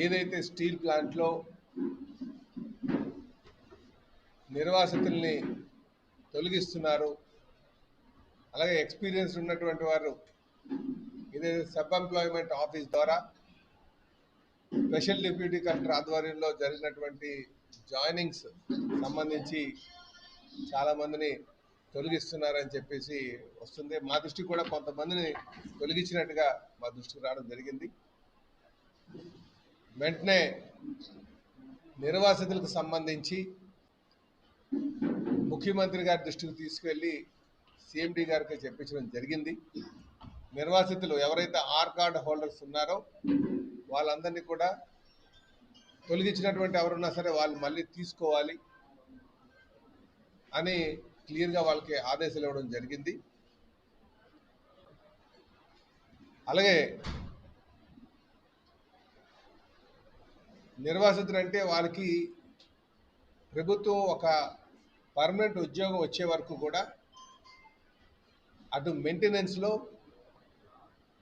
ఏదైతే స్టీల్ ప్లాంట్లో నిర్వాసితుల్ని తొలగిస్తున్నారు అలాగే ఎక్స్పీరియన్స్ ఉన్నటువంటి వారు ఏదైతే సబ్ ఎంప్లాయ్మెంట్ ఆఫీస్ ద్వారా స్పెషల్ డిప్యూటీ కలెక్టర్ ఆధ్వర్యంలో జరిగినటువంటి జాయినింగ్స్ సంబంధించి చాలామందిని తొలగిస్తున్నారని చెప్పేసి వస్తుంది. మా దృష్టికి కూడా కొంతమందిని తొలగించినట్టుగా మా దృష్టికి రావడం జరిగింది. వెంటనే నిర్వాసితులకు సంబంధించి ముఖ్యమంత్రి గారి దృష్టికి తీసుకెళ్ళి సిఎండి గారికి చెప్పించడం జరిగింది. నిర్వాసితులు ఎవరైతే ఆర్ కార్డ్ హోల్డర్స్ ఉన్నారో వాళ్ళందరినీ కూడా తొలగించినటువంటి ఎవరున్నా సరే వాళ్ళు మళ్ళీ తీసుకోవాలి అని క్లియర్గా వాళ్ళకి ఆదేశాలు ఇవ్వడం జరిగింది. అలాగే నిర్వాసితులు అంటే వాళ్ళకి ప్రభుత్వం ఒక పర్మనెంట్ ఉద్యోగం వచ్చే వరకు కూడా అటు మెయింటెనెన్స్లో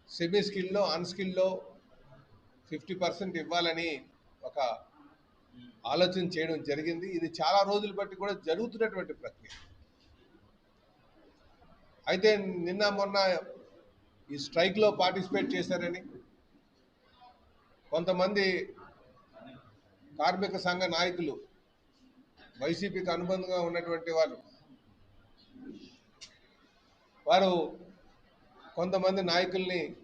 సెమీ స్కిల్లో అన్స్కిల్లో ఫిఫ్టీ పర్సెంట్ ఇవ్వాలని ఒక ఆలోచన చేయడం జరిగింది. ఇది చాలా రోజులు బట్టి కూడా జరుగుతున్నటువంటి ప్రక్రియ. అయితే నిన్న మొన్న ఈ స్ట్రైక్లో పార్టిసిపేట్ చేశారని కొంతమంది కార్మిక సంఘ నాయకులు వైసీపీకి అనుబంధంగా ఉన్నటువంటి వాళ్ళు. వారు కొంతమంది నాయకుల్ని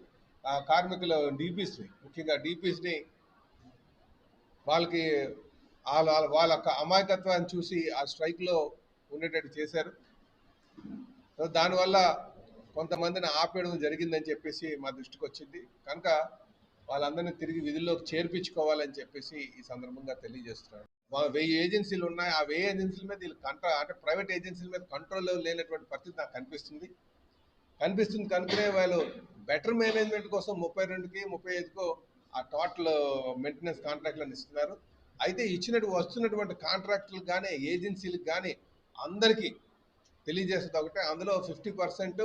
కార్మికులు కార్మికుల డీపీస్ని ముఖ్యంగా డీపీస్ని వాళ్ళకి వాళ్ళ వాళ్ళ- యొక్క అమాయకత్వాన్ని చూసి ఆ స్ట్రైక్లో ఉండేటట్టు చేశారు. దానివల్ల కొంతమందిని ఆపేయడం జరిగిందని చెప్పేసి మా దృష్టికి వచ్చింది కనుక వాళ్ళందరినీ తిరిగి విధుల్లోకి చేర్పించుకోవాలని చెప్పేసి ఈ సందర్భంగా తెలియజేస్తున్నాను వెయ్యి ఏజెన్సీలు ఉన్నాయి. ఆ వెయ్యి ఏజెన్సీల మీద వీళ్ళు కంట్రోల్ అంటే ప్రైవేట్ ఏజెన్సీల మీద కంట్రోల్ లేనటువంటి పరిస్థితి నాకు కనిపిస్తుంది. కనిపిస్తుంది కనుకనే వాళ్ళు బెటర్ మేనేజ్మెంట్ కోసం ముప్పై రెండుకి ముప్పై ఐదుకో ఆ టోటల్ మెయింటెనెన్స్ కాంట్రాక్ట్లను ఇస్తున్నారు. అయితే ఇచ్చినట్టు వస్తున్నటువంటి కాంట్రాక్టులకు కానీ ఏజెన్సీలకు కానీ అందరికీ తెలియజేస్తుంది ఒకటే అందులో ఫిఫ్టీ పర్సెంట్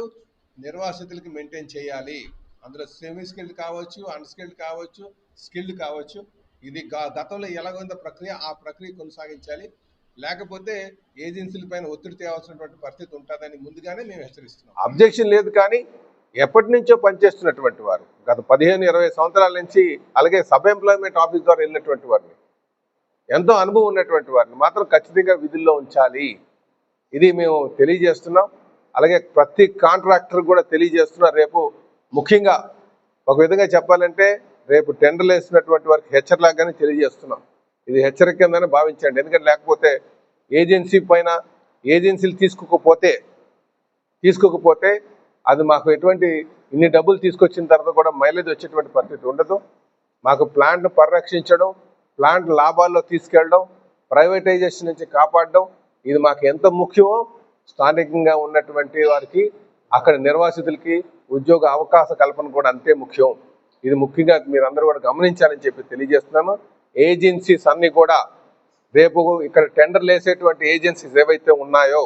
నిర్వాసితులకి మెయింటైన్ చేయాలి. అందులో సెమీ స్కిల్డ్ కావచ్చు అన్స్కిల్డ్ కావచ్చు స్కిల్డ్ కావచ్చు. ఇది గతంలో ఎలాగైందో ప్రక్రియ ఆ ప్రక్రియ కొనసాగించాలి. లేకపోతే ఏజెన్సీల పైన ఒత్తిడి తేవాల్సినటువంటి పరిస్థితి ఉంటుందని ముందుగానే మేము హెచ్చరిస్తున్నాం. అబ్జెక్షన్ లేదు కానీ ఎప్పటి నుంచో పనిచేస్తున్నటువంటి వారు గత పదిహేను ఇరవై సంవత్సరాల నుంచి అలాగే సబ్ ఎంప్లాయ్మెంట్ ఆఫీస్ ద్వారా వెళ్ళినటువంటి వారిని ఎంతో అనుభవం ఉన్నటువంటి వారిని మాత్రం ఖచ్చితంగా విధుల్లో ఉంచాలి. ఇది మేము తెలియజేస్తున్నాం. అలాగే ప్రతి కాంట్రాక్టర్ కూడా తెలియజేస్తున్నాం రేపు ముఖ్యంగా ఒక విధంగా చెప్పాలంటే రేపు టెండర్లు వేసినటువంటి వారికి హెచ్చరిలాగానే తెలియజేస్తున్నాం. ఇది హెచ్చరిక భావించండి. ఎందుకంటే లేకపోతే ఏజెన్సీ పైన ఏజెన్సీలు తీసుకోకపోతే తీసుకోకపోతే అది మాకు ఎటువంటి ఇన్ని డబ్బులు తీసుకొచ్చిన తర్వాత కూడా మైలేజ్ వచ్చేటువంటి పరిస్థితి ఉండదు. మాకు ప్లాంట్ను పరిరక్షించడం ప్లాంట్ లాభాల్లో తీసుకెళ్ళడం ప్రైవేటైజేషన్ నుంచి కాపాడడం ఇది మాకు ఎంత ముఖ్యమో స్థానికంగా ఉన్నటువంటి వారికి అక్కడ నిర్వాసితులకి ఉద్యోగ అవకాశ కల్పన కూడా అంతే ముఖ్యం. ఇది ముఖ్యంగా మీరందరూ కూడా గమనించాలని చెప్పి తెలియజేస్తున్నాను. ఏజెన్సీస్ అన్ని కూడా రేపు ఇక్కడ టెండర్లు వేసేటువంటి ఏజెన్సీస్ ఏవైతే ఉన్నాయో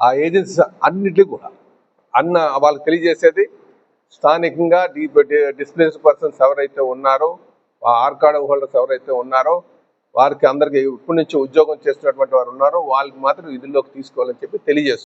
ఆ ఏజెన్సీస్ అన్నిటి కూడా అన్న వాళ్ళకి తెలియజేసేది స్థానికంగా డి డిస్ప్లేస్ పర్సన్స్ ఎవరైతే ఉన్నారో ఆ హోల్డర్స్ ఎవరైతే ఉన్నారో వారికి అందరికీ ఇప్పటి నుంచి ఉద్యోగం చేస్తున్నటువంటి వారు ఉన్నారో వాళ్ళకి మాత్రం విధుల్లోకి తీసుకోవాలని చెప్పి తెలియజేస్తుంది